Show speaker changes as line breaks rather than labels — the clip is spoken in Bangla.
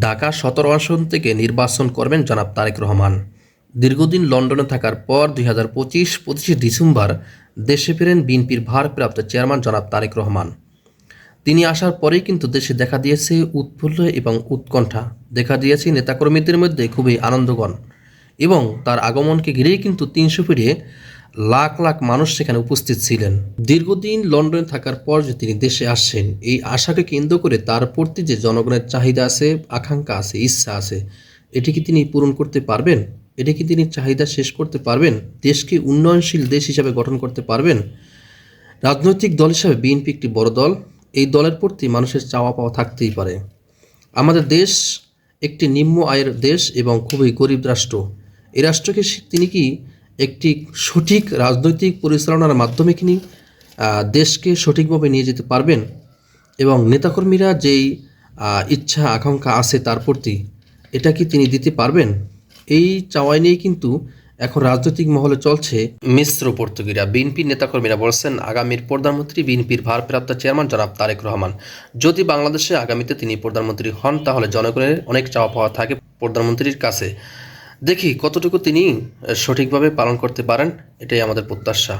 ঢাকা সতেরো আসন থেকে নির্বাচন করবেন জনাব তারেক রহমান। দীর্ঘদিন লন্ডনে থাকার পর দুই হাজার পঁচিশ পঁচিশে ডিসেম্বর দেশে ফেরেন বিএনপির ভারপ্রাপ্ত চেয়ারম্যান জনাব তারেক রহমান। তিনি আসার পরেই কিন্তু দেশে দেখা দিয়েছে উৎফুল্ল এবং উৎকণ্ঠা। দেখা দিয়েছে নেতাকর্মীদের মধ্যে খুবই আনন্দগণ এবং তার আগমনকে ঘিরেই কিন্তু তিনশো ফিরে লাখ লাখ মানুষ সেখানে উপস্থিত ছিলেন। দীর্ঘদিন লন্ডনে থাকার পর যে তিনি দেশে আসছেন, এই আশাকে কেন্দ্র করে তার প্রতি যে জনগণের চাহিদা আছে, আকাঙ্ক্ষা আছে, ইচ্ছা আছে, এটি কি তিনি পূরণ করতে পারবেন? এটি কি তিনি চাহিদা শেষ করতে পারবেন? দেশকে উন্নয়নশীল দেশ হিসাবে গঠন করতে পারবেন? রাজনৈতিক দল হিসাবে বিএনপি একটি বড় দল, এই দলের প্রতি মানুষের চাওয়া পাওয়া থাকতেই পারে। আমাদের দেশ একটি নিম্ন আয়ের দেশ এবং খুবই গরিব রাষ্ট্র। এই রাষ্ট্রকে তিনি কি একটি সঠিক রাজনৈতিক পরিচালনার মাধ্যমে তিনি দেশকে সঠিকভাবে নিয়ে যেতে পারবেন এবং নেতাকর্মীরা যেই ইচ্ছা, আকাঙ্ক্ষা আছে তার প্রতি এটা কি তিনি দিতে পারবেন? এই চাওয়াই নিয়ে কিন্তু এখন রাজনৈতিক মহলে চলছে মিশ্র পর্তুগিরা। বিএনপি নেতাকর্মীরা বলছেন, আগামীর প্রধানমন্ত্রী বিএনপির ভারপ্রাপ্ত চেয়ারম্যান জনাব তারেক রহমান। যদি বাংলাদেশে আগামীতে তিনি প্রধানমন্ত্রী হন, তাহলে জনগণের অনেক চাওয়া পাওয়া থাকে প্রধানমন্ত্রীর কাছে। দেখি কতটুকু তিনি সঠিকভাবে পালন করতে পারেন এটাই আমাদের প্রত্যাশা।